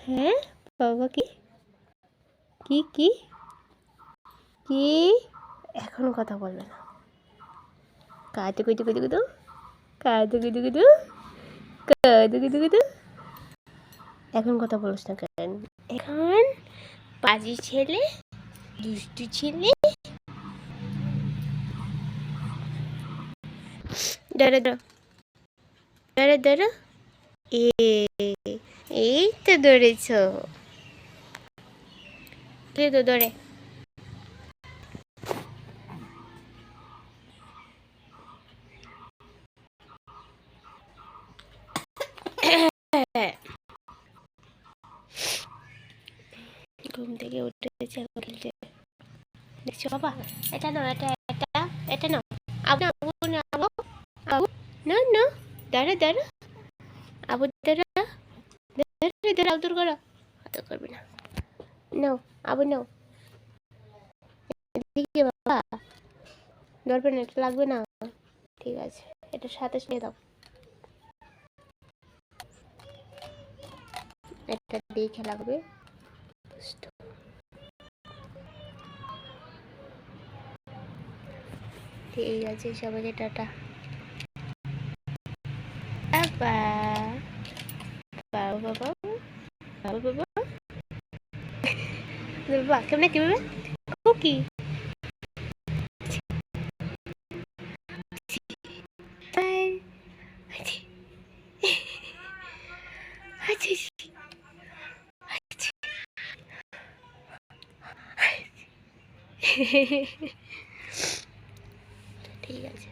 হ্যাঁ বাবা কি? কি কি? কি? এখন কথা বলবে না। কাজু কুদু কুদু কুদু কাজু কুদু কুদু কাজু কুদু কুদু এখন কথা বলিস না কেন? এখন পাজি ছেলে, দুষ্টু ছেলে। দাঁড়া দাঁড়া। দাঁড়া দাঁড়া। এ এই তো দৌড়েছ তুই তো দৌড়ে ঘুম থেকে উঠেছে এখন দেখছ বাবা, এটা নাও, এটা এটা এটা নাও। আবু আবু না আবু আবু না না দাঁড়া দাঁড়া। আবু, দাঁড়া। দাঁড়া আদর করো? আদর করবে না। নাও আবু নাও। এদিকে বাবা ধরবে না এটা লাগবে না? ঠিক আছে, এটা সাথে নিয়ে দাও। এটা করবে দুষ্টু। ঠিক আছে, সবাইকে টাটা। বাবা বাবা। বাবা বাবা বাবা কেমন কি বাবা কুকি। ঠিক আছে।